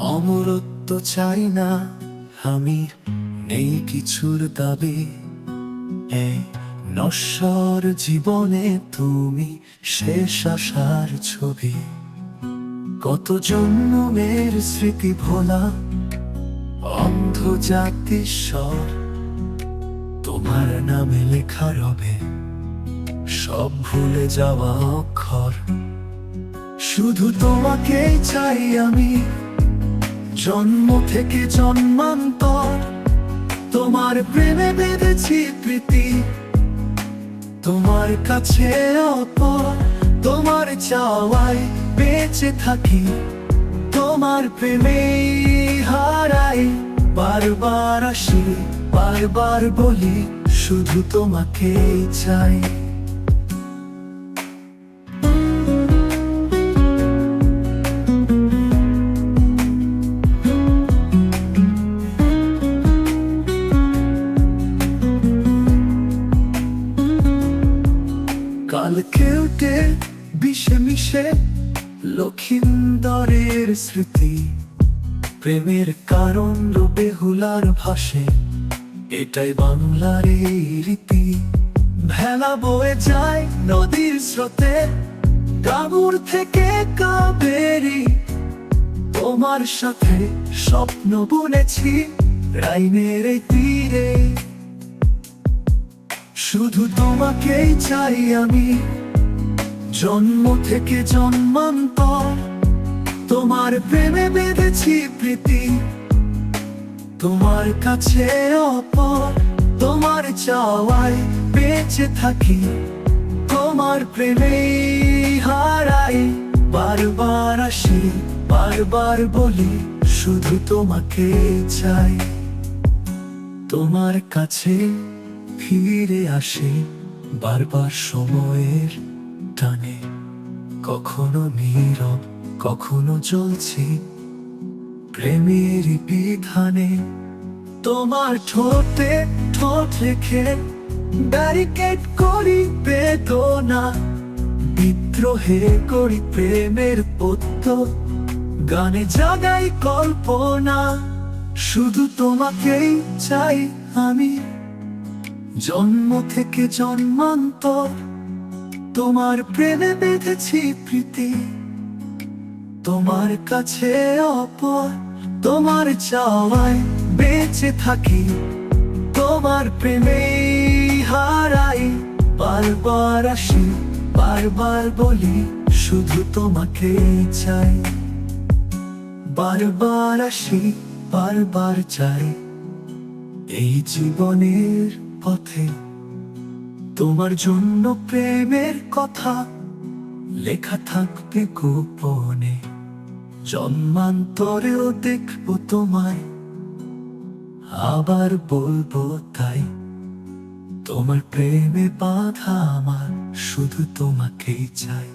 অমরত্ব চাই না। আমি নেই কিছুর দাবি। নশ্বর জীবনে তুমি শেষ আশার ছবি। কত জন্মের স্মৃতি ভোলা। অন্ধ জাতিস্বর তোমার নামে লেখা রবে। সব ভুলে যাওয়া অক্ষর। শুধু তোমাকেই চাই আমি। জন্ম থেকে জন্মান্তর, তোমার প্রেমে বেঁধেছি প্রীতি। তোমার কাছে অপর, তোমার চাওয়ায় বেঁচে থাকি। তোমার প্রেমে হারাই, বারবার আসি, বারবার বলি, শুধু তোমাকেই চাই। কালকে উঠে বিষে মিশে লক্ষিন্দরের স্মৃতি, প্রেমের কারণ বেহুলার ভাসে। এটাই বাংলার এই রীতি। ভেলা বয়ে যায় নদীর স্রোতে কাবুর থেকে কাবেরি। তোমার সাথে স্বপ্ন বুনেছি, রাইনের এই তীরে। শুধু তোমাকেই চাই আমি। জন্ম থেকে জন্মান্তর, তোমার প্রেমে বেঁধেছি প্রীতি। তোমার কাছে অপর, তোমার চাওয়ায় বেঁচে থাকি। তোমার প্রেমে হারাই, বারবার আসি, বারবার বলি, শুধু তোমাকে চাই। তোমার কাছে ফিরে আসে বারবার সময়ের টানে। কখনো নীরব, কখনো জ্বলছি প্রেমের বিধানে। তোমার ঠোঁটে ঠোঁট রেখে ব্যারিকেড করি বেদনা। বিদ্রোহে করি প্রেমের পত্য গানে জাগাই কল্পনা। শুধু তোমাকেই চাই আমি। জন্ম থেকে জন্মান্তর তোমার প্রেমে বেঁধেছি প্রীতি। তোমার কাছে অপর, তোমার চাওয়ায় বেঁচে থাকি। তোমার প্রেমে হারাই, বারবার আসি, বারবার বলি, শুধু তোমাকে চাই। বারবার আসি, বারবার চাই। এই জীবনের পথে। তোমার জন্য প্রেমের কথা লেখা থাকবে গোপনে। জন্মান্তরেও দেখব তোমায়, আবার বলব তাই। তোমার প্রেমে বাধা আমার, শুধু তোমাকেই চাই।